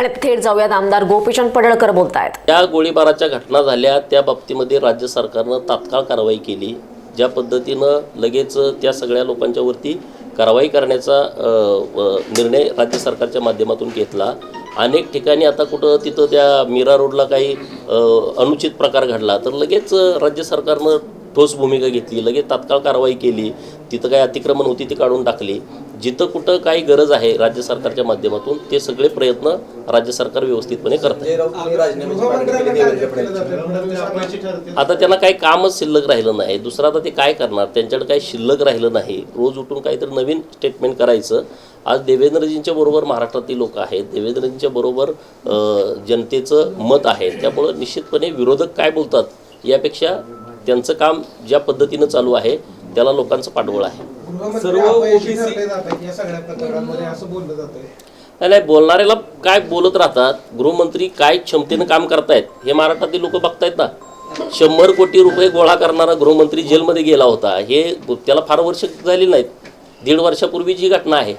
आणि थेट जाऊयात आमदार गोपीचंद पडळकर बोलतायत. त्या गोळीबाराच्या घटना झाल्या त्या बाबतीमध्ये राज्य सरकारनं तात्काळ कारवाई केली. ज्या पद्धतीनं लगेच त्या सगळ्या लोकांच्यावरती कारवाई करण्याचा निर्णय राज्य सरकारच्या माध्यमातून घेतला. अनेक ठिकाणी आता कुठं तिथं त्या मीरा रोडला काही अनुचित प्रकार घडला तर लगेच राज्य सरकारनं ठोस भूमिका घेतली लगेच तात्काळ कारवाई केली. तिथं काही अतिक्रमण होती ती काढून टाकली. जिथं कुठं काही गरज आहे राज्य सरकारच्या माध्यमातून ते सगळे प्रयत्न राज्य सरकार व्यवस्थितपणे करत आहे आता त्यांना काही कामच शिल्लक राहिलं नाही. दुसरं आता ते काय करणार? त्यांच्याकडे काही शिल्लक राहिलं नाही. रोज उठून काहीतरी नवीन स्टेटमेंट करायचं. आज देवेंद्रजींच्या बरोबर महाराष्ट्रातील लोक आहेत. देवेंद्रजींच्या बरोबर जनतेचं मत आहे. त्यामुळं निश्चितपणे विरोधक काय बोलतात यापेक्षा त्यांचं काम ज्या पद्धतीनं चालू आहे त्याला लोकांचं पाठबळ आहे. सर्व ओबीसी या सगळ्या प्रकरणांमध्ये असं बोललं जातंय. नाही नाही बोलणाऱ्याला काय बोलत राहतात गृहमंत्री काय क्षमतेनं काम करतायत हे महाराष्ट्रातील लोक बघतायत ना. शंभर कोटी रुपये गोळा करणारा गृहमंत्री जेलमध्ये गेला होता हे त्याला फार वर्ष झाली नाहीत. दीड वर्षापूर्वीची घटना आहे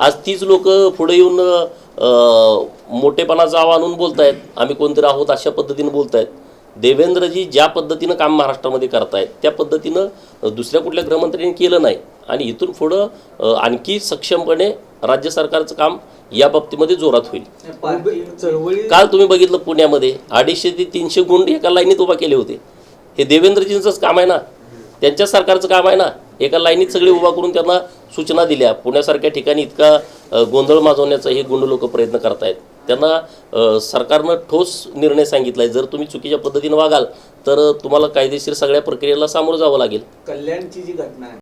आज तीच लोक पुढे येऊन मोठेपणाचा आव आणून बोलतायत आम्ही कोणतरी आहोत अशा पद्धतीनं बोलतायत. देवेंद्रजी ज्या पद्धतीनं काम महाराष्ट्रामध्ये करतायत त्या पद्धतीनं दुसऱ्या कुठल्या गृहमंत्र्यांनी केलं नाही. आणि इथून पुढं आणखी सक्षमपणे राज्य सरकारचं काम या बाबतीमध्ये जोरात होईल. काल तुम्ही बघितलं पुण्यामध्ये अडीचशे ते तीनशे गुंड एका लाईनीत उभा केले होते. हे देवेंद्रजींचंच काम आहे ना? त्यांच्या सरकारचं काम आहे ना? एका लाईनीत सगळे उभा करून त्यांना सूचना दिल्या. पुण्यासारख्या ठिकाणी इतका गोंधळ माजवण्याचा हे गुंड लोक प्रयत्न करतायत. त्यांना सरकारनं ठोस निर्णय सांगितला आहे जर तुम्ही चुकीच्या पद्धतीनं वागाल तर तुम्हाला कायदेशीर सगळ्या प्रक्रियेला सामोरं जावं लागेल. कल्याणची जी घटना आहे.